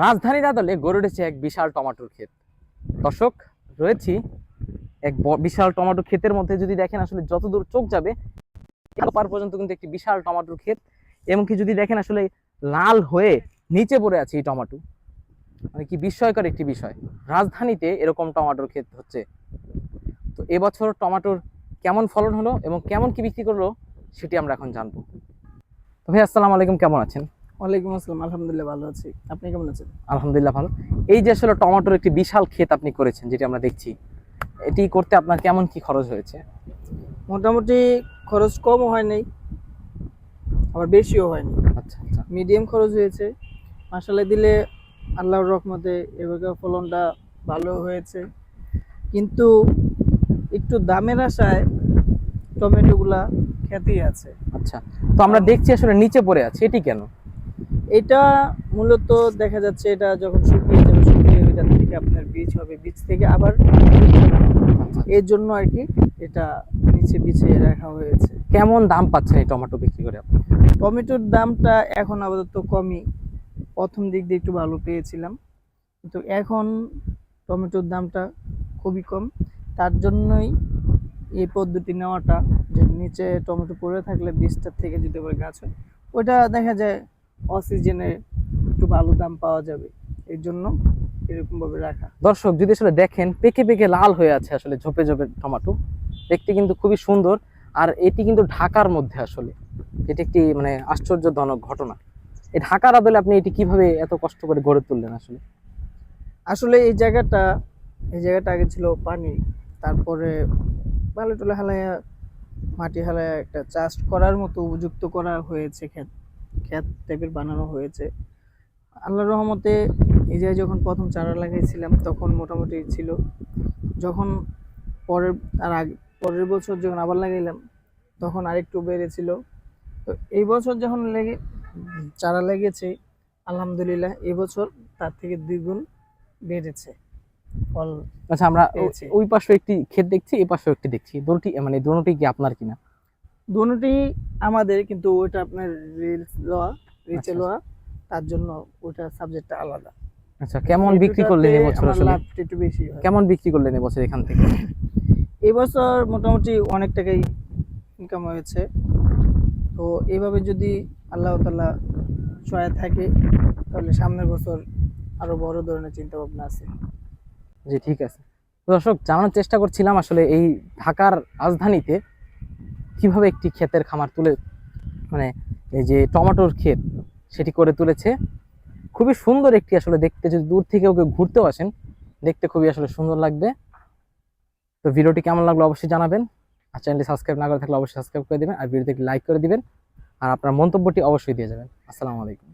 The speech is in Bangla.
রাজধানীর আদলে গড়ে উঠেছে এক বিশাল টমাটোর ক্ষেত। দর্শক, রয়েছি এক বিশাল টমাটো ক্ষেতের মধ্যে। যদি দেখেন আসলে যতদূর চোখ যাবে পার পর্যন্ত কিন্তু একটি বিশাল টমাটোর ক্ষেত। এবং কি যদি দেখেন আসলে লাল হয়ে নিচে পড়ে আছে এই টমাটো মানে কি বিস্ময়কর একটি বিষয়। রাজধানীতে এরকম টমাটোর ক্ষেত হচ্ছে। তো এবছর টমাটোর কেমন ফলন হলো এবং কেমন কি বিক্রি করল, সেটি আমরা এখন জানব। তো ভাই, আসসালামু আলাইকুম। কেমন আছেন? ওয়ালাইকুম আসসালাম আলহামদুলিল্লাহ ভালো আছি। আপনি কেমন আছেন? আলহামদুলিল্লাহ ভালো। এই যে আসলে টমেটোর একটি বিশাল ক্ষেত আপনি করেছেন যেটি আমরা দেখছি এটি করতে আপনার কেমন কি খরচ হয়েছে? মোটামুটি খরচ কমও হয় নাই আবার বেশিও হয়নি আচ্ছা আচ্ছা। মিডিয়াম খরচ হয়েছে। মাসালা দিলে আল্লাহর রহমতে এবার ফলনটা ভালো হয়েছে। কিন্তু একটু দামের আশায় টমেটোগুলা খ্যাতি আছে। আচ্ছা তো আমরা দেখছি আসলে নিচে পড়ে আছে এটি কেন? এটা মূলত দেখা যাচ্ছে এটা যখন শুকিয়ে যাবে শুকিয়ে ওইটা থেকে আপনার বীজ হবে বীজ থেকে আবার এর জন্য আর কি এটা নিচে বিছিয়ে রাখা হয়েছে। কেমন দাম পাচ্ছেন এই টমেটো বিক্রি করে আপনি? টমেটোর দামটা এখন আপাতত কমই। প্রথম দিক দিয়ে একটু ভালো পেয়েছিলাম। কিন্তু এখন টমেটোর দামটা খুবই কম। তার জন্যই এই পদ্ধতি নেওয়াটা যে নিচে টমেটো পড়ে থাকলে বীজটার থেকে যদি আবার গাছ হয় ওটা দেখা যায় অসিজনে একটু ভালো দাম পাওয়া যাবে। এর জন্য এরকমভাবে রাখা। দর্শক যদি আসলে দেখেন পেকে পেকে লাল হয়ে আছে আসলে ঝোপে ঝোপে টমাটো। দেখতে কিন্তু খুবই সুন্দর আর এটি কিন্তু ঢাকার মধ্যে আসলে। এটি একটি মানে আশ্চর্যজনক ঘটনা। এই ঢাকার আদলে আপনি এটি কীভাবে এত কষ্ট করে গড়ে তুললেন আসলে? আসলে এই জায়গাটা এই জায়গাটা আগে ছিল পানি তারপরে ভালো টলে হালায় মাটি হালায় একটা চাষ করার মতো উপযুক্ত করা হয়েছে ক্ষেত। ক্ষেত টাইপের বানানো হয়েছে। আল্লাহর রহমতে এই যখন প্রথম চারা লাগাইছিলাম তখন মোটামুটি ছিল যখন পরের তার আগে পরের বছর যখন আবার লাগাইলাম তখন আরেকটু বেড়েছিল। তো এই বছর যখন লেগে চারা লেগেছে আলহামদুলিল্লাহ এবছর তার থেকে দ্বিগুণ বেড়েছে ফল আচ্ছা আমরা ওই পাশে একটি ক্ষেত দেখছি এই পাশে একটি দেখছি। দুটি মানে দুটি কি আপনার কিনা? দুটোই আমাদের কিন্তু ওইটা আপনার রিলস লওয়া রিচে আচ্ছা। লওয়া তার জন্য ওইটা সাবজেক্টটা আলাদা। আচ্ছা কেমন বিক্রি করলেন এটাতে এবছর আসলে? একটু বেশি কেমন বিক্রি করলেন এবছর এখান থেকে? এবছর মোটামুটি অনেক টাকাই ইনকাম হয়েছে। তো এইভাবে যদি আল্লাহ তাআলা সহায় থাকে তাহলে সামনের বছর আরও বড় ধরনের চিন্তা ভাবনা আছে। জি ঠিক আছে। দর্শক জানানোর চেষ্টা করছিলাম আসলে এই ঢাকার রাজধানীতে কীভাবে একটি ক্ষেতের খামার তুলে মানে এই যে টমেটোর ক্ষেত সেটি করে তুলেছে। খুবই সুন্দর একটি আসলে দেখতে, যদি দূর থেকে ওকে ঘুরতেও আসেন, দেখতে খুবই আসলে সুন্দর লাগবে। তো ভিডিওটি কেমন লাগল অবশ্যই জানাবেন। আর চ্যানেলটি সাবস্ক্রাইব না করে থাকলে অবশ্যই সাবস্ক্রাইব করে দেবেন, আর ভিডিওতে লাইক করে দিবেন, আর আপনার মন্তব্যটি অবশ্যই দিয়ে যাবেন। আসসালামু আলাইকুম।